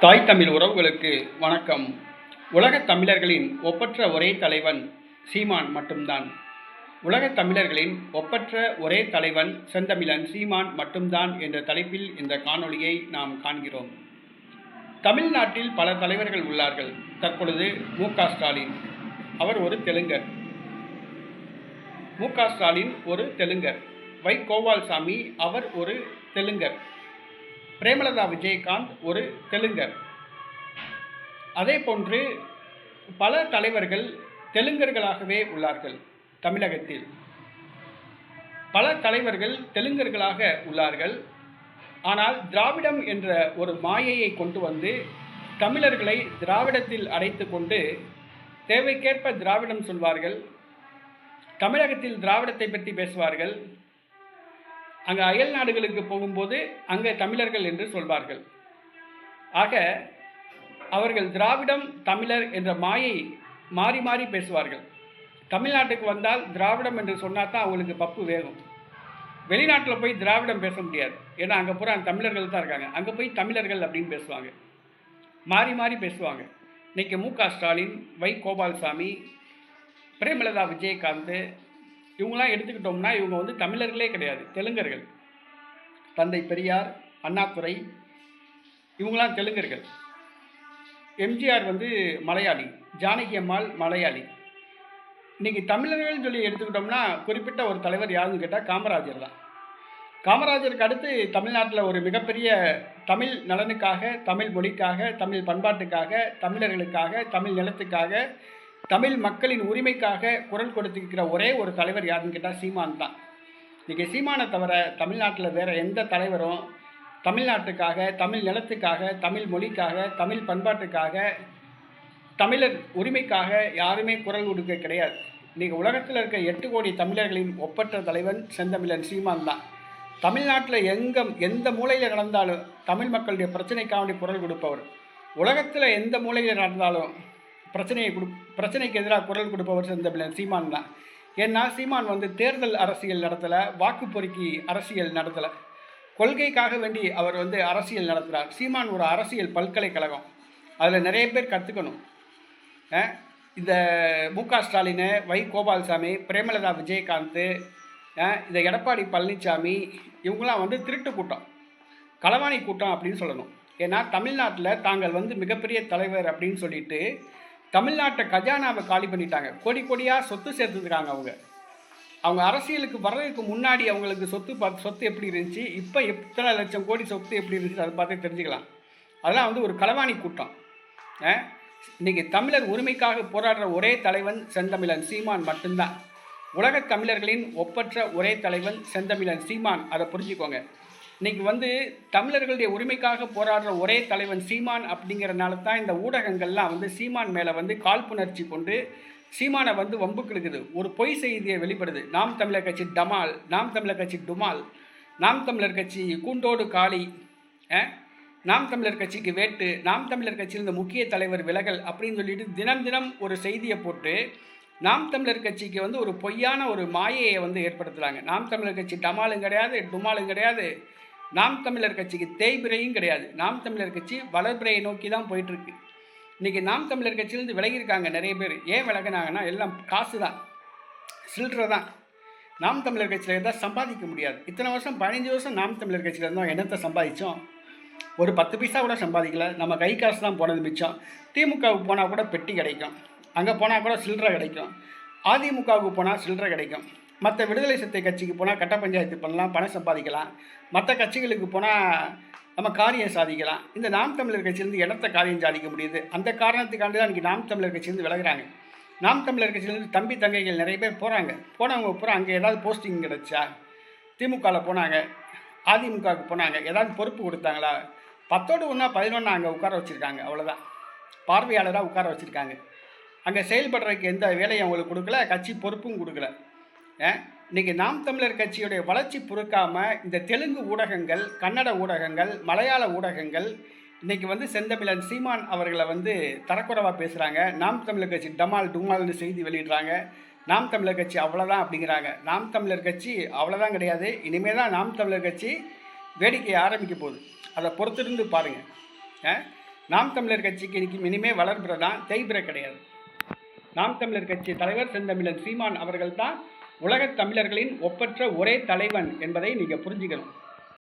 தாய் தமிழ் உறவுகளுக்கு வணக்கம். உலகத் தமிழர்களின் ஒப்பற்ற ஒரே தலைவன் சீமான் மட்டும்தான். உலகத் தமிழர்களின் ஒப்பற்ற ஒரே தலைவன் செந்தமிழன் சீமான் மட்டும்தான் என்ற தலைப்பில் இந்த காணொளியை நாம் காண்கிறோம். தமிழ்நாட்டில் பல தலைவர்கள் உள்ளார்கள். தற்பொழுது மு. ஸ்டாலின். அவர் ஒரு தெலுங்கர். மு. ஸ்டாலின் ஒரு தெலுங்கர். வை. கோபால்சாமி அவர் ஒரு தெலுங்கர். பிரேமலதா விஜயகாந்த் ஒரு தெலுங்கர். அதே போன்று பல தலைவர்கள் தெலுங்கர்களாகவே உள்ளார்கள் தமிழகத்தில். பல தலைவர்கள் தெலுங்கர்களாக உள்ளார்கள். ஆனால் திராவிடம் என்ற ஒரு மாயையை கொண்டு வந்து தமிழர்களை திராவிடத்தில் அடைத்து கொண்டு தேவைக்கேற்ப திராவிடம் சொல்வார்கள் தமிழகத்தில் திராவிடத்தை பற்றி பேசுவார்கள் அங்கே அயல் நாடுகளுக்கு போகும்போது அங்கே தமிழர்கள் என்று சொல்வார்கள். ஆக அவர்கள் திராவிடம் தமிழர் என்ற மாயை மாறி மாறி பேசுவார்கள். தமிழ்நாட்டுக்கு வந்தால் திராவிடம் என்று சொன்னால் தான் அவங்களுக்கு பப்பு வேகும். வெளிநாட்டில் போய் திராவிடம் பேச முடியாது. ஏன்னா அங்கே பூரா தமிழர்கள் தான் இருக்காங்க. அங்கே போய் தமிழர்கள் அப்படின்னு பேசுவாங்க. மாறி மாறி பேசுவாங்க. இன்றைக்கி மு க ஸ்டாலின் வை கோபால்சாமி பிரேமலதா விஜயகாந்த் இவங்களாம் எடுத்துக்கிட்டோம்னா இவங்க வந்து தமிழர்களே கிடையாது தெலுங்கர்கள். தந்தை பெரியார் அண்ணாதுரை இவங்களாம் தெலுங்கர்கள். எம்ஜிஆர் வந்து மலையாளி ஜானகி அம்மாள் மலையாளி. இன்னைக்கு தமிழர்கள்னு சொல்லி எடுத்துக்கிட்டோம்னா குறிப்பிட்ட ஒரு தலைவர் யாருன்னு கேட்டால் காமராஜர் தான். காமராஜருக்கு அடுத்து தமிழ்நாட்டில் ஒரு மிகப்பெரிய தமிழ் நலனுக்காக தமிழ் மொழிக்காக தமிழ் பண்பாட்டுக்காக தமிழர்களுக்காக தமிழ் நிலத்துக்காக தமிழ் மக்களின் உரிமைக்காக குரல் கொடுத்துருக்கிற ஒரே ஒரு தலைவர் யாருன்னு கேட்டால் சீமான் தான். இன்றைக்கி சீமானை தவிர தமிழ்நாட்டில் வேறு எந்த தலைவரும் தமிழ்நாட்டுக்காக தமிழ் நிலத்துக்காக தமிழ் மொழிக்காக தமிழ் பண்பாட்டுக்காக தமிழர் உரிமைக்காக யாருமே குரல் கொடுக்க கிடையாது. இன்றைக்கி உலகத்தில் இருக்க எட்டு கோடி தமிழர்களின் ஒப்பற்ற தலைவன் செந்தமிழன் சீமான் தான். தமிழ்நாட்டில் எங்கே எந்த மூலையில் நடந்தாலும் தமிழ் மக்களுடைய பிரச்சனைக்காக குரல் கொடுப்பவர். உலகத்தில் எந்த மூலையில் நடந்தாலும் பிரச்சனையை கொடு பிரச்சனைக்கு எதிராக குரல் கொடுப்பவர் செந்தமிழன் சீமான் தான். ஏன்னா சீமான் வந்து தேர்தல் அரசியல் நடத்தலை வாக்கு அரசியல் நடத்தலை. கொள்கைக்காக வேண்டி அவர் வந்து அரசியல் நடத்துகிறார் சீமான் ஒரு அரசியல் பல்கலைக்கழகம். அதில் நிறைய பேர் கற்றுக்கணும் இந்த மு க ஸ்டாலின் வை கோபால்சாமி பிரேமலதா விஜயகாந்த் இந்த எடப்பாடி பழனிசாமி இவங்களாம் வந்து திருட்டு கூட்டம். களவாணி கூட்டம் அப்படின்னு சொல்லணும். ஏன்னா தமிழ்நாட்டில் தாங்கள் வந்து மிகப்பெரிய தலைவர் அப்படின்னு சொல்லிட்டு தமிழ்நாட்டை கஜானாவை காலி பண்ணிட்டாங்க. கோடி கோடியாக சொத்து சேர்த்துருக்காங்க அவங்க. அவங்க அரசியலுக்கு வர்றதுக்கு முன்னாடி அவங்களுக்கு சொத்து பார்த்து சொத்து எப்படி இருந்துச்சு? இப்போ எத்தனை லட்சம் கோடி சொத்து எப்படி இருந்துச்சு? அதை பார்த்து தெரிஞ்சுக்கலாம். அதெல்லாம் வந்து ஒரு களவாணி கூட்டம். இன்றைக்கி தமிழர் உரிமைக்காக போராடுற ஒரே தலைவன் செந்தமிழன் சீமான் மட்டும்தான். உலகத் தமிழர்களின் ஒப்பற்ற ஒரே தலைவன் செந்தமிழன் சீமான். அதை புரிஞ்சுக்கோங்க. இன்றைக்கி வந்து தமிழர்களுடைய உரிமைக்காக போராடுற ஒரே தலைவன் சீமான் அப்படிங்கிறனால தான் இந்த ஊடகங்கள்லாம் வந்து சீமான் மேலே வந்து காழ்ப்புணர்ச்சி கொண்டு சீமானை வந்து வம்புக்கு ஒரு பொய் செய்தியை வெளிப்படுது. நாம் தமிழர் கட்சி டமால் நாம் தமிழர் கட்சி டுமால் நாம் தமிழர் கட்சி கூண்டோடு காளி நாம் தமிழர் கட்சிக்கு வேட்டு நாம் தமிழர் கட்சியில் முக்கிய தலைவர் விலகல் அப்படின்னு சொல்லிட்டு தினம் தினம் ஒரு செய்தியை போட்டு நாம் தமிழர் கட்சிக்கு வந்து ஒரு பொய்யான ஒரு மாயையை வந்து ஏற்படுத்துகிறாங்க நாம் தமிழர் கட்சி டமாலும் கிடையாது டுமாலும் கிடையாது. நாம் தமிழர் கட்சிக்கு தேய்பிரையும் கிடையாது. நாம் தமிழர் கட்சி வளர்பிரையை நோக்கி தான் போயிட்டுருக்கு. இன்றைக்கி நாம் தமிழர் கட்சியிலேருந்து விலகியிருக்காங்க நிறைய பேர். ஏன் விலகினாங்கன்னா எல்லாம் காசு தான் சில்லற தான். நாம் தமிழர் கட்சியில் இருந்தால் சம்பாதிக்க முடியாது. இத்தனை வருஷம் பதினஞ்சு வருஷம் நாம் தமிழர் கட்சியில் இருந்தோம். என்னத்தை சம்பாதிச்சோம்? ஒரு பத்து பைசா கூட சம்பாதிக்கல. நம்ம கை காசு தான் போனது மிச்சம். திமுகவுக்கு போனால் கூட பெட்டி கிடைக்கும். அங்கே போனால் கூட சில்லற கிடைக்கும். அதிமுகவுக்கு போனால் சில்லற கிடைக்கும். மற்ற விடுதலை சிறுத்தை கட்சிக்கு போனால் கட்ட பஞ்சாயத்து பண்ணலாம் பணம் சம்பாதிக்கலாம். மற்ற கட்சிகளுக்கு போனால் நம்ம காரியம் சாதிக்கலாம். இந்த நாம் தமிழர் கட்சியிலேருந்து இடத்த காரியம் சாதிக்க முடியுது? அந்த காரணத்துக்காண்டி தான் இன்றைக்கி நாம் தமிழர் கட்சியிலேருந்து விலகிறாங்க. நாம் தமிழர் கட்சியிலேருந்து தம்பி தங்கைகள் நிறைய பேர் போகிறாங்க போனவங்க பூரா அங்கே ஏதாவது போஸ்டிங் கிடச்சா திமுகவில் போனாங்க அதிமுகவுக்கு போனாங்க ஏதாவது பொறுப்பு கொடுத்தாங்களா? பத்தோடு ஒன்றா பதினொன்றா அங்கே உட்கார வச்சுருக்காங்க அவ்வளோதான் பார்வையாளராக உட்கார வச்சுருக்காங்க. அங்கே செயல்படுறதுக்கு எந்த வேலையும் அவங்களுக்கு கொடுக்கல கட்சி பொறுப்பும் கொடுக்கல. இன்றைக்கி நாம் தமிழர் கட்சியுடைய வளர்ச்சி பொறுக்காமல் இந்த தெலுங்கு ஊடகங்கள் கன்னட ஊடகங்கள் மலையாள ஊடகங்கள் இன்றைக்கி வந்து செந்தமிழன் சீமான் அவர்களை வந்து தரக்குறைவாக பேசுகிறாங்க நாம் தமிழர் கட்சி டமால் டுமால்னு செய்தி வெளியிடுறாங்க. நாம் தமிழர் கட்சி அவ்வளோதான் அப்படிங்கிறாங்க. நாம் தமிழர் கட்சி அவ்வளோதான் கிடையாது. இனிமேல் தான் நாம் தமிழர் கட்சி வேடிக்கை ஆரம்பிக்க போகுது. அதை பொறுத்திருந்து பாருங்கள் நாம் தமிழர் கட்சிக்கு இன்னைக்கு இனிமேல் வளர்பிற தான் தேய்பிற கிடையாது. நாம் தமிழர் கட்சி தலைவர் செந்தமிழன் சீமான் அவர்கள் தான் உலகத் தமிழர்களின் ஒப்பற்ற ஒரே தலைவன் என்பதை நீங்கள் புரிஞ்சுக்கணும்.